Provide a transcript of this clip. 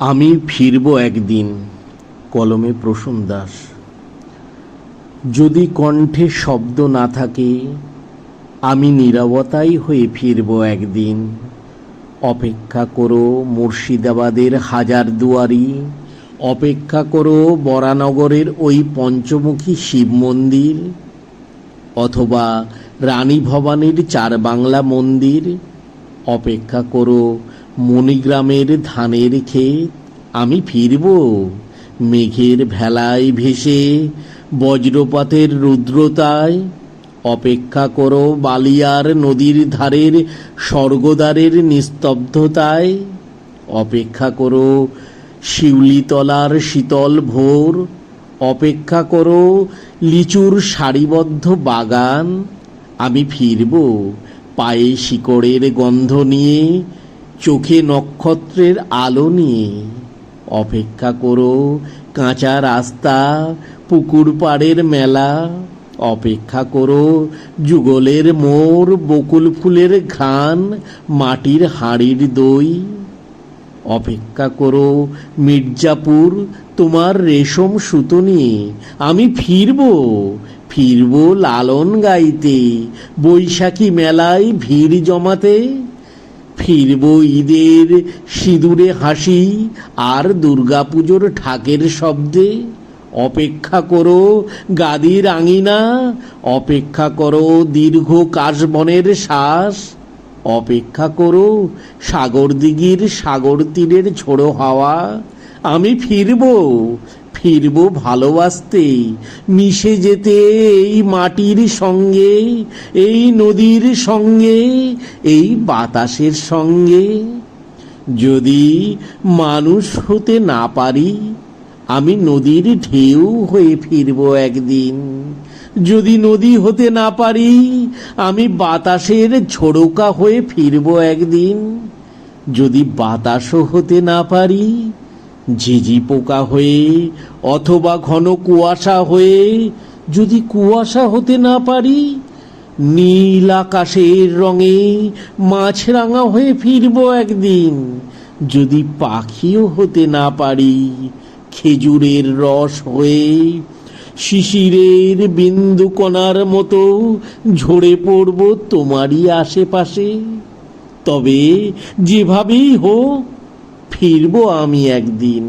আমি ফিরব একদিন, কলমে প্রসূন দাস। যদি কণ্ঠে শব্দ না থাকে, আমি নীরবতাই হয়ে ফিরব একদিন। অপেক্ষা করো মুর্শিদাবাদের হাজার দুয়ারি, অপেক্ষা করো বরানগরের ওই পঞ্চমুখী শিব মন্দির, অথবা রানী ভবানীর চার বাংলা মন্দির। অপেক্ষা করো মণিগ্রামের ধানের ক্ষেত, আমি ফিরব। মেঘের ভেলায় ভেসে, বজ্রপাতের রুদ্রতায়, অপেক্ষা করো বালিয়ার নদীর ধারের স্বর্গদ্বারের নিস্তব্ধতায়। অপেক্ষা করো শিউলিতলার শীতল ভোর, অপেক্ষা করো লিচুর সারিবদ্ধ বাগান। আমি ফিরব পায়ে শিকড়ের গন্ধ নিয়ে চোখে নক্ষত্রের আলো নিয়ে। অপেক্ষা করো, কাঁচা রাস্তা, পুকুর পাড়ের মেলা। অপেক্ষা করো, যুগলের মোড় বকুল ফুলের ঘ্রাণ, মাটির হাঁড়ির দই। অপেক্ষা করো, মির্জাপুর, তোমার রেশম সুতো নিয়ে। আমি ফিরব ফিরব লালন গাইতে। বৈশাখী মেলায় ভিড় জমাতে। ফিরব ঈদের সিঁদুরে হাসি, আর দুর্গাপুজোর ঢাকের শব্দে, অপেক্ষা করো গাদির আঙিনা অপেক্ষা করো দীর্ঘ কাশবনের শ্বাস, অপেক্ষা করো সাগর দিঘির সাগর তীরের ছোড়ো হাওয়া আমি ফিরব ফিরব ভালোবাসতে। মিশে যেতে এই মাটির সঙ্গে, এই নদীর সঙ্গে, এই বাতাসের সঙ্গে। যদি মানুষ হতে না পারি, আমি নদীর ঢেউ হয়ে ফিরব একদিন। যদি নদী হতে না পারি, আমি বাতাসের ঝোড়োকা হয়ে ফিরব একদিন। যদি বাতাসও হতে না পারি ঝিঝি পোকা হয়ে অথবা ঘন কুয়াশা হয়ে যদি কুয়াশা হতে না পারি, নীল আকাশের রঙে মাছরাঙা হয়ে ফিরব একদিন। যদি পাখিও হতে না পারি, খেজুরের রস হয়ে শিশিরের বিন্দু কণার মতো ঝরে পড়ব তোমারই আশেপাশে। তবে যেভাবেই হোক ফিরব আমি একদিন